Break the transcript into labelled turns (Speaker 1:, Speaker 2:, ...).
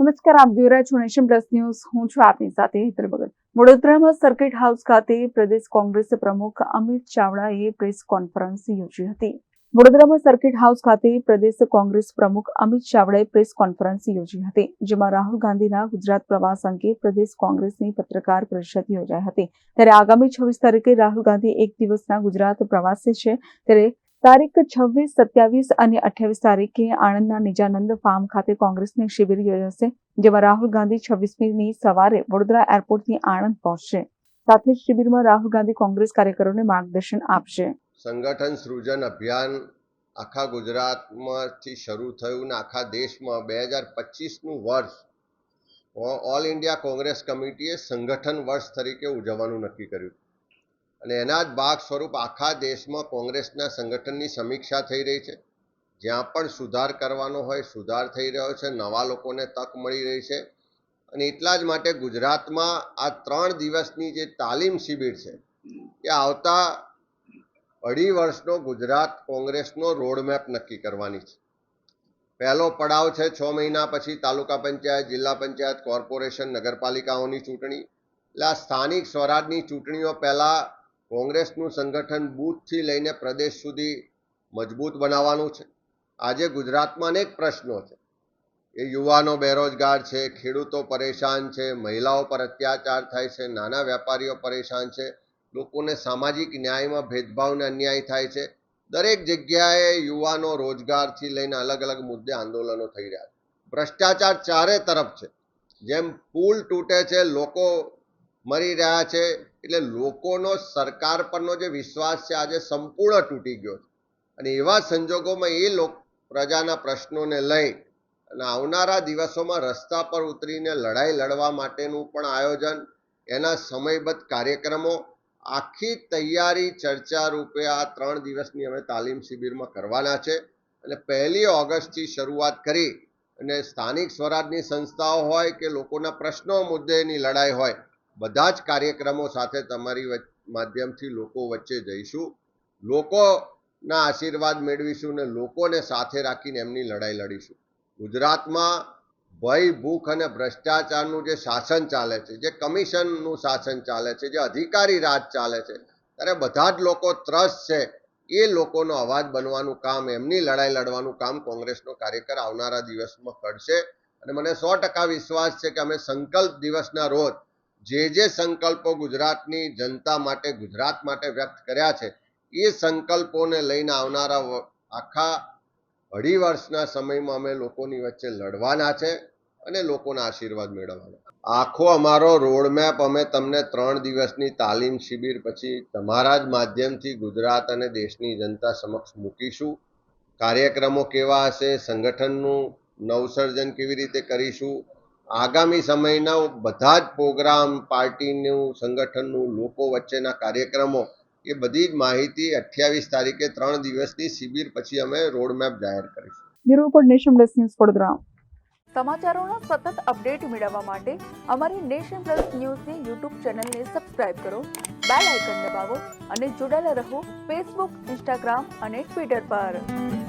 Speaker 1: નમસ્કાર, આપ જોઈ રહ્યા છો નેશન પ્લસ ન્યૂઝ. હું છું આપની સાથે હેતર ભગત. વડોદરામાં સર્કિટ હાઉસ ખાતે પ્રદેશ કોંગ્રેસ પ્રમુખ અમિત ચાવડાએ પ્રેસ કોન્ફરન્સ યોજી હતી. વડોદરામાં સર્કિટ હાઉસ ખાતે પ્રદેશ કોંગ્રેસ પ્રમુખ અમિત ચાવડાએ પ્રેસ કોન્ફરન્સ યોજી હતી, જેમાં રાહુલ ગાંધીના ગુજરાત પ્રવાસ અંગે પ્રદેશ કોંગ્રેસની પત્રકાર પરિષદ યોજાઈ હતી. ત્યારે આગામી છવ્વીસ તારીખે રાહુલ ગાંધી એક દિવસના ગુજરાત પ્રવાસે છે. ત્યારે તારીખ છવ્વીસ, સત્યાવીસ અને અઠ્યાવીસ તારીખે આણંદના નિજાનંદ ફાર્મ ખાતે કોંગ્રેસની શિબિર યોજાશે, જેમાં રાહુલ ગાંધી છવ્વીસમીની સવારે વડોદરા એરપોર્ટથી આણંદ પહોંચશે. સાથે શિબિરમાં રાહુલ ગાંધી કોંગ્રેસ કાર્યકરોને માર્ગદર્શન આપશે.
Speaker 2: સંગઠન સૃજન અભિયાન આખા ગુજરાતમાંથી શરૂ થયું ને આખા દેશમાં બે હજાર પચીસનું વર્ષ ઓલ ઇન્ડિયા કોંગ્રેસ કમિટીએ સંગઠન વર્ષ તરીકે ઉજવવાનું નક્કી કર્યું. અને એના જ ભાગ સ્વરૂપ આખા દેશમાં કોંગ્રેસના સંગઠનની સમીક્ષા થઈ રહી છે. જ્યાં પણ સુધાર કરવાનો હોય, સુધાર થઈ રહ્યો છે, નવા લોકોને તક મળી રહી છે. અને એટલા જ માટે ગુજરાતમાં આ ત્રણ દિવસની જે તાલીમ શિબિર છે, એ આવતા અઢી વર્ષનો ગુજરાત કોંગ્રેસનો રોડમેપ નક્કી કરવાની છે. પહેલો પડાવ છે છ મહિના પછી તાલુકા પંચાયત, જિલ્લા પંચાયત, કોર્પોરેશન, નગરપાલિકાઓની ચૂંટણી. એટલે આ સ્થાનિક સ્વરાજની ચૂંટણીઓ પહેલાં કોંગ્રેસનું સંગઠન બૂથથી લઈને પ્રદેશ સુધી મજબૂત બનાવવાનું છે. આજે ગુજરાતમાં અનેક પ્રશ્નો છે. એ યુવાનો બેરોજગાર છે, ખેડૂતો પરેશાન છે, મહિલાઓ પર અત્યાચાર થાય છે, નાના વેપારીઓ પરેશાન છે, લોકોને સામાજિક ન્યાયમાં ભેદભાવને અન્યાય થાય છે. દરેક જગ્યાએ યુવાનો રોજગારથી લઈને અલગ અલગ મુદ્દે આંદોલનો થઈ રહ્યા છે. ભ્રષ્ટાચાર ચારે તરફ છે. જેમ પુલ તૂટે છે, લોકો મરી રહ્યા છે એટલે લોકોનો સરકાર પરનો જે વિશ્વાસ છે આજે સંપૂર્ણ તૂટી ગયો છે. અને એવા સંજોગોમાં એ લોક પ્રજાના પ્રશ્નોને લઈ અને આવનારા દિવસોમાં રસ્તા પર ઉતરીને લડાઈ લડવા માટેનું પણ આયોજન, એના સમયબદ્ધ કાર્યક્રમો, આખી તૈયારી ચર્ચા રૂપે આ ત્રણ દિવસની અમે તાલીમ શિબિરમાં કરવાના છે. અને પહેલી ઓગસ્ટથી શરૂઆત કરી અને સ્થાનિક સ્વરાજની સંસ્થાઓ હોય કે લોકોના પ્રશ્નો મુદ્દેની લડાઈ હોય બધા જ કાર્યક્રમો સાથે તમારી માધ્યમથી લોકો વચ્ચે જઈશું. લોકોના આશીર્વાદ મેળવીશું ને લોકોને સાથે રાખીને એમની લડાઈ લડીશું. ગુજરાતમાં ભય, ભૂખ અને ભ્રષ્ટાચારનું જે શાસન ચાલે છે, જે કમિશનનું શાસન ચાલે છે, જે અધિકારી રાજ ચાલે છે, ત્યારે બધા જ લોકો ત્રસ્ત છે. એ લોકોનો અવાજ બનવાનું કામ, એમની લડાઈ લડવાનું કામ કોંગ્રેસનો કાર્યકર આવનારા દિવસમાં કરશે. અને મને સો ટકા વિશ્વાસ છે કે અમે સંકલ્પ દિવસના રોજ જે જે સંકલ્પો ગુજરાતની જનતા માટે, ગુજરાત માટે વ્યક્ત કર્યા છે, એ સંકલ્પોને લઈને આવનારા આખા અઢી વર્ષના સમયમાં અમે લોકોની વચ્ચે લડવાના છે અને લોકોના આશીર્વાદ મેળવવાના આખો અમારો રોડમેપ અમે તમને ત્રણ દિવસની તાલીમ શિબિર પછી તમારા જ માધ્યમથી ગુજરાત અને દેશની જનતા સમક્ષ મૂકીશું. કાર્યક્રમો કેવા હશે, સંગઠનનું નવસર્જન કેવી રીતે કરીશું આગામી સમયના બધા જ પ્રોગ્રામ પાર્ટીનું સંગઠનનું લોકો વચ્ચેના કાર્યક્રમો એ બધી જ માહિતી અઠ્યાવીસ તારીખે ત્રણ દિવસની શિબિર પછી અમે રોડમેપ જાહેર કરીશું.
Speaker 1: Bureau report Nation Plus News Vadodara.
Speaker 3: સમાચારોના સતત અપડેટ મેળવવા માટે અમારી નેશન પ્લસ ન્યૂઝની યુટ્યુબ ચેનલને સબસ્ક્રાઇબ કરો બેલ આઇકન દબાવો અને જોડાયેલા રહો ફેસબુક ઇન્સ્ટાગ્રામ અને ટ્વિટર પર.